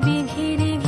being hitting